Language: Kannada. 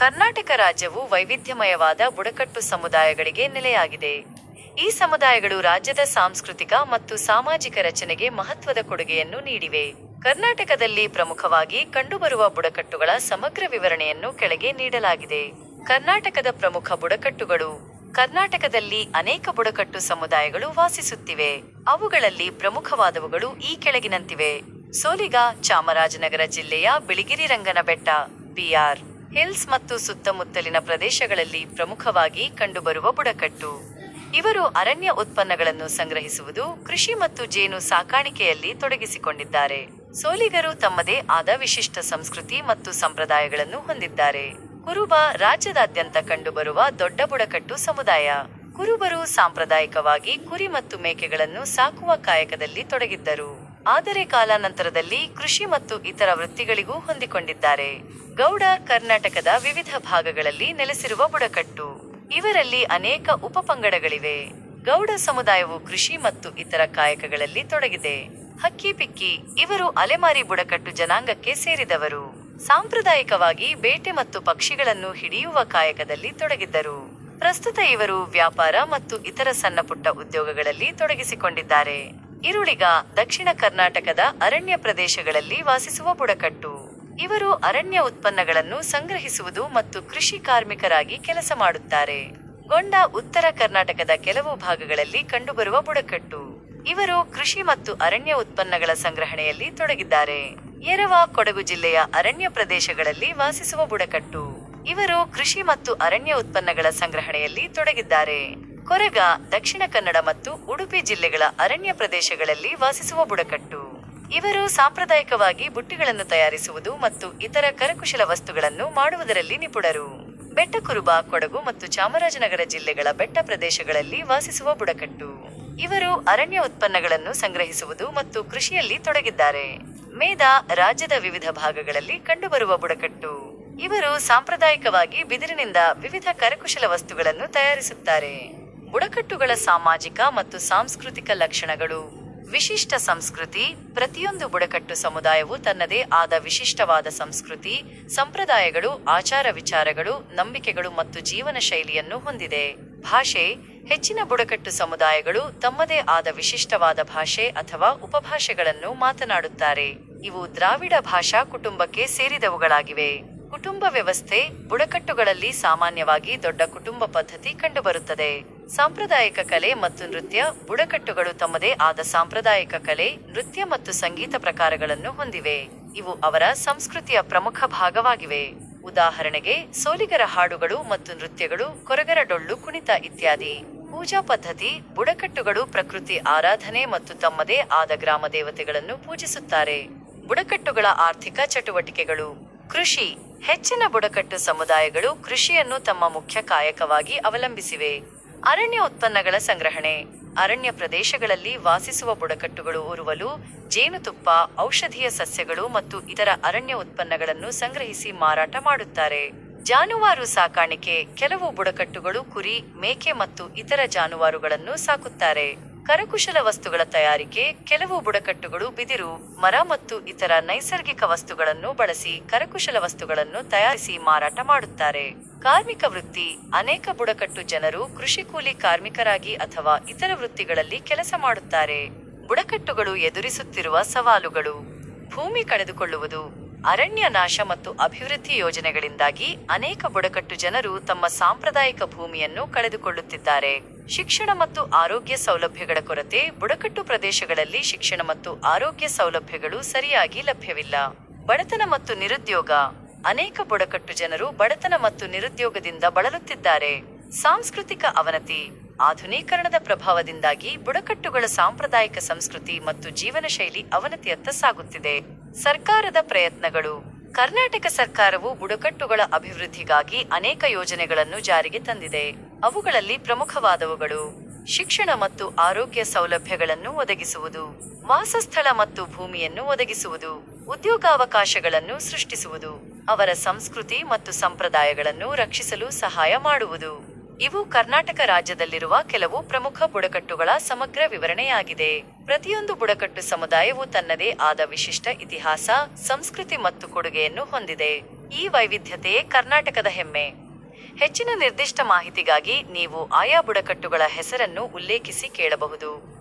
ಕರ್ನಾಟಕ ರಾಜ್ಯವು ವೈವಿಧ್ಯಮಯವಾದ ಬುಡಕಟ್ಟು ಸಮುದಾಯಗಳಿಗೆ ನೆಲೆಯಾಗಿದೆ. ಈ ಸಮುದಾಯಗಳು ರಾಜ್ಯದ ಸಾಂಸ್ಕೃತಿಕ ಮತ್ತು ಸಾಮಾಜಿಕ ರಚನೆಗೆ ಮಹತ್ವದ ಕೊಡುಗೆಯನ್ನು ನೀಡಿವೆ. ಕರ್ನಾಟಕದಲ್ಲಿ ಪ್ರಮುಖವಾಗಿ ಕಂಡುಬರುವ ಬುಡಕಟ್ಟುಗಳ ಸಮಗ್ರ ವಿವರಣೆಯನ್ನು ಕೆಳಗೆ ನೀಡಲಾಗಿದೆ. ಕರ್ನಾಟಕದ ಪ್ರಮುಖ ಬುಡಕಟ್ಟುಗಳು. ಕರ್ನಾಟಕದಲ್ಲಿ ಅನೇಕ ಬುಡಕಟ್ಟು ಸಮುದಾಯಗಳು ವಾಸಿಸುತ್ತಿವೆ. ಅವುಗಳಲ್ಲಿ ಪ್ರಮುಖವಾದವುಗಳು ಈ ಕೆಳಗಿನಂತಿವೆ. ಸೋಲಿಗ ಚಾಮರಾಜನಗರ ಜಿಲ್ಲೆಯ ಬಿಳಿಗಿರಿ ರಂಗನ ಬೆಟ್ಟ ಬಿಆರ್ ಹಿಲ್ಸ್ ಮತ್ತು ಸುತ್ತಮುತ್ತಲಿನ ಪ್ರದೇಶಗಳಲ್ಲಿ ಪ್ರಮುಖವಾಗಿ ಕಂಡುಬರುವ ಬುಡಕಟ್ಟು. ಇವರು ಅರಣ್ಯ ಉತ್ಪನ್ನಗಳನ್ನು ಸಂಗ್ರಹಿಸುವುದು, ಕೃಷಿ ಮತ್ತು ಜೇನು ಸಾಕಾಣಿಕೆಯಲ್ಲಿ ತೊಡಗಿಸಿಕೊಂಡಿದ್ದಾರೆ. ಸೋಲಿಗರು ತಮ್ಮದೇ ಆದ ವಿಶಿಷ್ಟ ಸಂಸ್ಕೃತಿ ಮತ್ತು ಸಂಪ್ರದಾಯಗಳನ್ನು ಹೊಂದಿದ್ದಾರೆ. ಕುರುಬ ರಾಜ್ಯದಾದ್ಯಂತ ಕಂಡುಬರುವ ದೊಡ್ಡ ಬುಡಕಟ್ಟು ಸಮುದಾಯ. ಕುರುಬರು ಸಾಂಪ್ರದಾಯಿಕವಾಗಿ ಕುರಿ ಮತ್ತು ಮೇಕೆಗಳನ್ನು ಸಾಕುವ ಕಾಯಕದಲ್ಲಿ ತೊಡಗಿದ್ದರು. ಆದರೆ ಕಾಲಾನಂತರದಲ್ಲಿ ಕೃಷಿ ಮತ್ತು ಇತರ ವೃತ್ತಿಗಳಿಗೂ ಹೊಂದಿಕೊಂಡಿದ್ದಾರೆ. ಗೌಡ ಕರ್ನಾಟಕದ ವಿವಿಧ ಭಾಗಗಳಲ್ಲಿ ನೆಲೆಸಿರುವ ಬುಡಕಟ್ಟು. ಇವರಲ್ಲಿ ಅನೇಕ ಉಪಪಂಗಡಗಳಿವೆ. ಗೌಡ ಸಮುದಾಯವು ಕೃಷಿ ಮತ್ತು ಇತರ ಕಾಯಕಗಳಲ್ಲಿ ತೊಡಗಿದೆ. ಹಕ್ಕಿ ಪಿಕ್ಕಿ, ಇವರು ಅಲೆಮಾರಿ ಬುಡಕಟ್ಟು ಜನಾಂಗಕ್ಕೆ ಸೇರಿದವರು. ಸಾಂಪ್ರದಾಯಿಕವಾಗಿ ಬೇಟೆ ಮತ್ತು ಪಕ್ಷಿಗಳನ್ನು ಹಿಡಿಯುವ ಕಾಯಕದಲ್ಲಿ ತೊಡಗಿದ್ದರು. ಪ್ರಸ್ತುತ ಇವರು ವ್ಯಾಪಾರ ಮತ್ತು ಇತರ ಸಣ್ಣಪುಟ್ಟ ಉದ್ಯೋಗಗಳಲ್ಲಿ ತೊಡಗಿಸಿಕೊಂಡಿದ್ದಾರೆ. ಇರುಳಿಗ ದಕ್ಷಿಣ ಕರ್ನಾಟಕದ ಅರಣ್ಯ ಪ್ರದೇಶಗಳಲ್ಲಿ ವಾಸಿಸುವ ಬುಡಕಟ್ಟು. ಇವರು ಅರಣ್ಯ ಉತ್ಪನ್ನಗಳನ್ನು ಸಂಗ್ರಹಿಸುವುದು ಮತ್ತು ಕೃಷಿ ಕಾರ್ಮಿಕರಾಗಿ ಕೆಲಸ ಮಾಡುತ್ತಾರೆ. ಗೊಂಡ ಉತ್ತರ ಕರ್ನಾಟಕದ ಕೆಲವು ಭಾಗಗಳಲ್ಲಿ ಕಂಡುಬರುವ ಬುಡಕಟ್ಟು. ಇವರು ಕೃಷಿ ಮತ್ತು ಅರಣ್ಯ ಉತ್ಪನ್ನಗಳ ಸಂಗ್ರಹಣೆಯಲ್ಲಿ ತೊಡಗಿದ್ದಾರೆ. ಎರವ, ಕೊಡಗು ಜಿಲ್ಲೆಯ ಅರಣ್ಯ ಪ್ರದೇಶಗಳಲ್ಲಿ ವಾಸಿಸುವ ಬುಡಕಟ್ಟು. ಇವರು ಕೃಷಿ ಮತ್ತು ಅರಣ್ಯ ಉತ್ಪನ್ನಗಳ ಸಂಗ್ರಹಣೆಯಲ್ಲಿ ತೊಡಗಿದ್ದಾರೆ. ಕೊರಗ, ದಕ್ಷಿಣ ಕನ್ನಡ ಮತ್ತು ಉಡುಪಿ ಜಿಲ್ಲೆಗಳ ಅರಣ್ಯ ಪ್ರದೇಶಗಳಲ್ಲಿ ವಾಸಿಸುವ ಬುಡಕಟ್ಟು. ಇವರು ಸಾಂಪ್ರದಾಯಿಕವಾಗಿ ಬುಟ್ಟಿಗಳನ್ನು ತಯಾರಿಸುವುದು ಮತ್ತು ಇತರ ಕರಕುಶಲ ವಸ್ತುಗಳನ್ನು ಮಾಡುವುದರಲ್ಲಿ ನಿಪುಣರು. ಬೆಟ್ಟಕುರುಬ, ಕೊಡಗು ಮತ್ತು ಚಾಮರಾಜನಗರ ಜಿಲ್ಲೆಗಳ ಬೆಟ್ಟ ಪ್ರದೇಶಗಳಲ್ಲಿ ವಾಸಿಸುವ ಬುಡಕಟ್ಟು. ಇವರು ಅರಣ್ಯ ಉತ್ಪನ್ನಗಳನ್ನು ಸಂಗ್ರಹಿಸುವುದು ಮತ್ತು ಕೃಷಿಯಲ್ಲಿ ತೊಡಗಿದ್ದಾರೆ. ಮೇಧ ರಾಜ್ಯದ ವಿವಿಧ ಭಾಗಗಳಲ್ಲಿ ಕಂಡುಬರುವ ಬುಡಕಟ್ಟು. ಇವರು ಸಾಂಪ್ರದಾಯಿಕವಾಗಿ ಬಿದಿರಿನಿಂದ ವಿವಿಧ ಕರಕುಶಲ ವಸ್ತುಗಳನ್ನು ತಯಾರಿಸುತ್ತಾರೆ. ಬುಡಕಟ್ಟುಗಳ ಸಾಮಾಜಿಕ ಮತ್ತು ಸಾಂಸ್ಕೃತಿಕ ಲಕ್ಷಣಗಳು ವಿಶಿಷ್ಟ ಸಂಸ್ಕೃತಿ, ಪ್ರತಿಯೊಂದು ಬುಡಕಟ್ಟು ಸಮುದಾಯವು ತನ್ನದೇ ಆದ ವಿಶಿಷ್ಟವಾದ ಸಂಸ್ಕೃತಿ, ಸಂಪ್ರದಾಯಗಳು, ಆಚಾರ ವಿಚಾರಗಳು, ನಂಬಿಕೆಗಳು ಮತ್ತು ಜೀವನ ಶೈಲಿಯನ್ನು ಹೊಂದಿದೆ. ಭಾಷೆ, ಹೆಚ್ಚಿನ ಬುಡಕಟ್ಟು ಸಮುದಾಯಗಳು ತಮ್ಮದೇ ಆದ ವಿಶಿಷ್ಟವಾದ ಭಾಷೆ ಅಥವಾ ಉಪಭಾಷೆಗಳನ್ನು ಮಾತನಾಡುತ್ತಾರೆ. ಇವು ದ್ರಾವಿಡ ಭಾಷಾ ಕುಟುಂಬಕ್ಕೆ ಸೇರಿದವುಗಳಾಗಿವೆ. ಕುಟುಂಬ ವ್ಯವಸ್ಥೆ ಬುಡಕಟ್ಟುಗಳಲ್ಲಿ ಸಾಮಾನ್ಯವಾಗಿ ದೊಡ್ಡ ಕುಟುಂಬ ಪದ್ಧತಿ ಕಂಡುಬರುತ್ತದೆ. ಸಾಂಪ್ರದಾಯಿಕ ಕಲೆ ಮತ್ತು ನೃತ್ಯ ಬುಡಕಟ್ಟುಗಳು ತಮ್ಮದೇ ಆದ ಸಾಂಪ್ರದಾಯಿಕ ಕಲೆ, ನೃತ್ಯ ಮತ್ತು ಸಂಗೀತ ಪ್ರಕಾರಗಳನ್ನು ಹೊಂದಿವೆ. ಇವು ಅವರ ಸಂಸ್ಕೃತಿಯ ಪ್ರಮುಖ ಭಾಗವಾಗಿವೆ. ಉದಾಹರಣೆಗೆ, ಸೋಲಿಗರ ಹಾಡುಗಳು ಮತ್ತು ನೃತ್ಯಗಳು ಕೊರಗರ ಡೊಳ್ಳು ಕುಣಿತ ಇತ್ಯಾದಿ. ಪೂಜಾ ಪದ್ಧತಿ, ಬುಡಕಟ್ಟುಗಳು ಪ್ರಕೃತಿ ಆರಾಧನೆ ಮತ್ತು ತಮ್ಮದೇ ಆದ ಗ್ರಾಮ ದೇವತೆಗಳನ್ನು ಪೂಜಿಸುತ್ತಾರೆ. ಬುಡಕಟ್ಟುಗಳ ಆರ್ಥಿಕ ಚಟುವಟಿಕೆಗಳು. ಕೃಷಿ. ಹೆಚ್ಚಿನ ಬುಡಕಟ್ಟು ಸಮುದಾಯಗಳು ಕೃಷಿಯನ್ನು ತಮ್ಮ ಮುಖ್ಯ ಕಾಯಕವಾಗಿ ಅವಲಂಬಿಸಿವೆ. ಅರಣ್ಯ ಉತ್ಪನ್ನಗಳ ಸಂಗ್ರಹಣೆ. ಅರಣ್ಯ ಪ್ರದೇಶಗಳಲ್ಲಿ ವಾಸಿಸುವ ಬುಡಕಟ್ಟುಗಳು ಉರುವಲು, ಜೇನುತುಪ್ಪ, ಔಷಧೀಯ ಸಸ್ಯಗಳು ಮತ್ತು ಇತರ ಅರಣ್ಯ ಉತ್ಪನ್ನಗಳನ್ನು ಸಂಗ್ರಹಿಸಿ ಮಾರಾಟ ಮಾಡುತ್ತಾರೆ. ಜಾನುವಾರು ಸಾಕಾಣಿಕೆ, ಕೆಲವು ಬುಡಕಟ್ಟುಗಳು ಕುರಿ, ಮೇಕೆ ಮತ್ತು ಇತರ ಜಾನುವಾರುಗಳನ್ನು ಸಾಕುತ್ತಾರೆ. ಕರಕುಶಲ ವಸ್ತುಗಳ ತಯಾರಿಕೆ, ಕೆಲವು ಬುಡಕಟ್ಟುಗಳು ಬಿದಿರು, ಮರ ಮತ್ತು ಇತರ ನೈಸರ್ಗಿಕ ವಸ್ತುಗಳನ್ನು ಬಳಸಿ ಕರಕುಶಲ ವಸ್ತುಗಳನ್ನು ತಯಾರಿಸಿ ಮಾರಾಟ ಮಾಡುತ್ತಾರೆ. ಕಾರ್ಮಿಕ ವೃತ್ತಿ, ಅನೇಕ ಬುಡಕಟ್ಟು ಜನರು ಕೃಷಿ ಕೂಲಿ ಕಾರ್ಮಿಕರಾಗಿ ಅಥವಾ ಇತರ ವೃತ್ತಿಗಳಲ್ಲಿ ಕೆಲಸ ಮಾಡುತ್ತಾರೆ. ಬುಡಕಟ್ಟುಗಳು ಎದುರಿಸುತ್ತಿರುವ ಸವಾಲುಗಳು. ಭೂಮಿ ಕಳೆದುಕೊಳ್ಳುವುದು, ಅರಣ್ಯ ನಾಶ ಮತ್ತು ಅಭಿವೃದ್ಧಿ ಯೋಜನೆಗಳಿಂದಾಗಿ ಅನೇಕ ಬುಡಕಟ್ಟು ಜನರು ತಮ್ಮ ಸಾಂಪ್ರದಾಯಿಕ ಭೂಮಿಯನ್ನು ಕಳೆದುಕೊಳ್ಳುತ್ತಿದ್ದಾರೆ. ಶಿಕ್ಷಣ ಮತ್ತು ಆರೋಗ್ಯ ಸೌಲಭ್ಯಗಳ ಕೊರತೆ, ಬುಡಕಟ್ಟು ಪ್ರದೇಶಗಳಲ್ಲಿ ಶಿಕ್ಷಣ ಮತ್ತು ಆರೋಗ್ಯ ಸೌಲಭ್ಯಗಳು ಸರಿಯಾಗಿ ಲಭ್ಯವಿಲ್ಲ. ಬಡತನ ಮತ್ತು ನಿರುದ್ಯೋಗ. ಅನೇಕ ಬುಡಕಟ್ಟು ಜನರು ಬಡತನ ಮತ್ತು ನಿರುದ್ಯೋಗದಿಂದ ಬಳಲುತ್ತಿದ್ದಾರೆ. ಸಾಂಸ್ಕೃತಿಕ ಅವನತಿ. ಆಧುನೀಕರಣದ ಪ್ರಭಾವದಿಂದಾಗಿ ಬುಡಕಟ್ಟುಗಳ ಸಾಂಪ್ರದಾಯಿಕ ಸಂಸ್ಕೃತಿ ಮತ್ತು ಜೀವನ ಶೈಲಿ ಅವನತಿಯತ್ತ ಸಾಗುತ್ತಿದೆ. ಸರ್ಕಾರದ ಪ್ರಯತ್ನಗಳು. ಕರ್ನಾಟಕ ಸರ್ಕಾರವು ಬುಡಕಟ್ಟುಗಳ ಅಭಿವೃದ್ಧಿಗಾಗಿ ಅನೇಕ ಯೋಜನೆಗಳನ್ನು ಜಾರಿಗೆ ತಂದಿದೆ. ಅವುಗಳಲ್ಲಿ ಪ್ರಮುಖವಾದವುಗಳು ಶಿಕ್ಷಣ ಮತ್ತು ಆರೋಗ್ಯ ಸೌಲಭ್ಯಗಳನ್ನು ಒದಗಿಸುವುದು, ವಾಸಸ್ಥಳ ಮತ್ತು ಭೂಮಿಯನ್ನು ಒದಗಿಸುವುದು, ಉದ್ಯೋಗಾವಕಾಶಗಳನ್ನು ಸೃಷ್ಟಿಸುವುದು, ಅವರ ಸಂಸ್ಕೃತಿ ಮತ್ತು ಸಂಪ್ರದಾಯಗಳನ್ನು ರಕ್ಷಿಸಲು ಸಹಾಯ ಮಾಡುವುದು. ಇವು ಕರ್ನಾಟಕ ರಾಜ್ಯದಲ್ಲಿರುವ ಕೆಲವು ಪ್ರಮುಖ ಬುಡಕಟ್ಟುಗಳ ಸಮಗ್ರ ವಿವರಣೆಯಾಗಿದೆ. ಪ್ರತಿಯೊಂದು ಬುಡಕಟ್ಟು ಸಮುದಾಯವು ತನ್ನದೇ ಆದ ವಿಶಿಷ್ಟ ಇತಿಹಾಸ, ಸಂಸ್ಕೃತಿ ಮತ್ತು ಕೊಡುಗೆಯನ್ನು ಹೊಂದಿದೆ. ಈ ವೈವಿಧ್ಯತೆಯೇ ಕರ್ನಾಟಕದ ಹೆಮ್ಮೆ. ಹೆಚ್ಚಿನ ನಿರ್ದಿಷ್ಟ ಮಾಹಿತಿಗಾಗಿ ನೀವು ಆಯಾ ಬುಡಕಟ್ಟುಗಳ ಹೆಸರನ್ನು ಉಲ್ಲೇಖಿಸಿ ಕೇಳಬಹುದು.